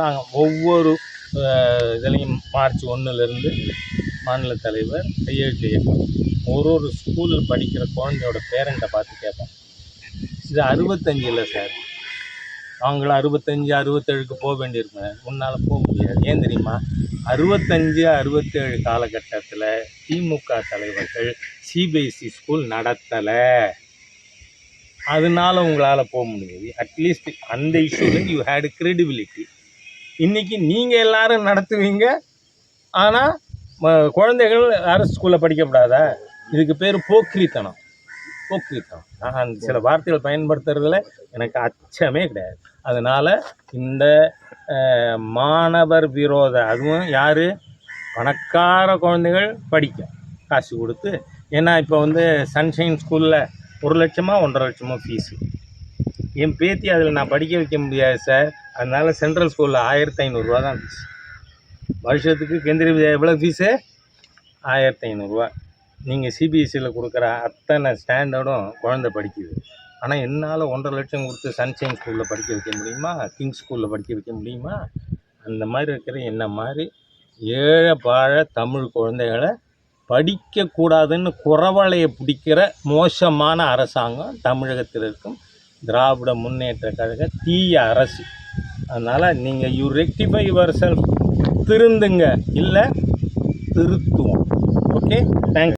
நாங்கள் ஒவ்வொரு இதுலேயும் மார்ச் ஒன்றுலேருந்து மாநில தலைவர் கையெழுத்து இயக்கம் ஒரு ஒரு ஸ்கூலில் படிக்கிற குழந்தையோட பேரண்ட்டை பார்த்து கேட்போம். இது அறுபத்தஞ்சு இல்லை சார் அவங்கள அறுபத்தஞ்சு அறுபத்தேழுக்கு போக வேண்டியிருக்குங்க உன்னால் போக முடியாது. ஏன் தெரியுமா? அறுபத்தஞ்சு அறுபத்தேழு காலகட்டத்தில் திமுக தலைவர்கள் சிபிஎஸ்சி ஸ்கூல் நடத்தலை. அதனால உங்களால் போக முடியுது. அட்லீஸ்ட் அந்த இஷ்யூவில் யூ ஹேட் கிரெடிபிலிட்டி இன்னைக்கு நீங்கள் எல்லாரும் நடத்துவீங்க. ஆனால் குழந்தைகள் அரசு ஸ்கூலில் படிக்கப்படாதா இதுக்கு பேர் போக்கிரித்தனம். போக்கிரித்தனம். நான் சில வார்த்தைகள் பயன்படுத்துறதுல எனக்கு அச்சமே கிடையாது. அதனால் இந்த மாணவர் விரோத அதுவும் யார்? பணக்கார குழந்தைகள் படிக்கும் காசு கொடுத்து. ஏன்னா இப்போ வந்து சன்ஷைன் ஸ்கூலில் ஒரு லட்சமாக ஒன்றரை லட்சமாக ஃபீஸு என் பேத்தி அதில் நான் படிக்க வைக்க முடியாது சார் அதனால் சென்ட்ரல் ஸ்கூலில் ஆயிரத்தி ஐநூறுரூவா தான் ஃபீஸ் வருஷத்துக்கு கேந்திரிய வித்யா எவ்வளோ ஃபீஸு ஆயிரத்தி ஐநூறுரூவா நீங்கள் சிபிஎஸ்சியில் கொடுக்குற அத்தனை ஸ்டாண்டர்டும் குழந்தை படிக்குது. ஆனால் என்னால் ஒன்றரை லட்சம் கொடுத்து சன்ஷைன் ஸ்கூலில் படிக்க வைக்க முடியுமா? கிங்ஸ் ஸ்கூலில் படிக்க வைக்க முடியுமா? அந்த மாதிரி இருக்கிற என்ன மாதிரி ஏழை பாழ தமிழ் குழந்தைகளை படிக்கக்கூடாதுன்னு குறவலையை பிடிக்கிற மோசமான அரசாங்கம் தமிழகத்தில் இருக்கும். திராவிட முன்னேற்ற கழக தீய அரசு. அதனால் நீங்கள் யூ ரெக்டிஃபை யுவர் செல்ஃப் திருந்துங்க. இல்லை திருத்துவோம். Okay thanks